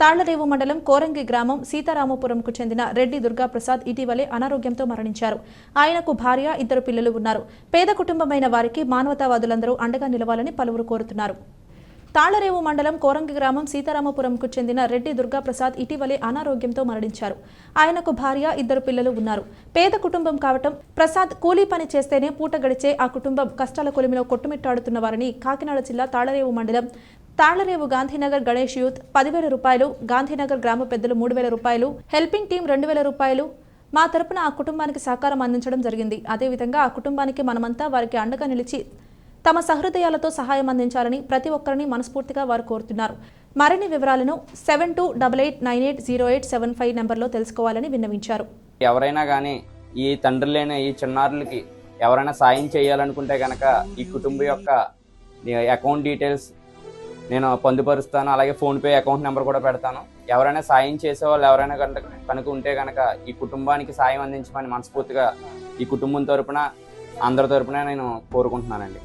తాళ్ళరేవు మండలం కోరంగి గ్రామం సీతారామపురంకు చెందిన రెడ్డి దుర్గాప్రసాద్ ఇటీవలే అనారోగ్యంతో మరణించారు. ఆయనకు భార్య ఇద్దరు పిల్లలు ఉన్నారు. పేద కుటుంబమైన వారికి మానవతావాదులందరూ అండగా నిలవాలని పలువురు కోరుతున్నారు. తాళ్ళరేవు మండలం కోరంగి గ్రామం సీతారామపురంకు చెందిన రెడ్డి దుర్గాప్రసాద్ ఇటీవలే అనారోగ్యంతో మరణించారు. ఆయనకు భార్య ఇద్దరు పిల్లలు ఉన్నారు. పేద కుటుంబం కావటం ప్రసాద్ కూలీ పని చేస్తేనే పూట గడిచే ఆ కుటుంబం కష్టాల కొలిమిలో కొట్టుమిట్టాడుతున్నవారని కాకినాడ జిల్లా తాళ్ళరేవు మండలం తాళ్ళరేవు గాంధీనగర్ గణేష్ యూత్ పదివేల రూపాయలు గాంధీనగర్ గ్రామ పెద్దలు మూడు వేల రూపాయలు హెల్పింగ్ టీం రెండు వేల రూపాయలు. మా తరపున ఆ కుటుంబానికి సహకారం అందించడం జరిగింది. అదేవిధంగా ఆ కుటుంబానికి మనమంతా వారికి అండగా నిలిచి తమ సహృదయాలతో సహాయం అందించాలని ప్రతి ఒక్కరిని మనస్ఫూర్తిగా వారు కోరుతున్నారు. మరిన్ని వివరాలను seven two double eight nine eight zero eight seven five నెంబర్లో తెలుసుకోవాలని విన్నవించారు. ఎవరైనా కానీ ఈ తండ్రి లేని ఈ చిన్నారులకి ఎవరైనా సాయం చేయాలనుకుంటే కనుక ఈ కుటుంబం యొక్క అకౌంట్ డీటెయిల్స్ నేను పొందుపరుస్తాను. అలాగే ఫోన్పే అకౌంట్ నెంబర్ కూడా పెడతాను. ఎవరైనా సాయం చేసే వాళ్ళు ఎవరైనా కనుక కనుక ఉంటే కనుక ఈ కుటుంబానికి సాయం అందించమని మనస్ఫూర్తిగా ఈ కుటుంబం తరపున అందరి తరపున నేను కోరుకుంటున్నానండి.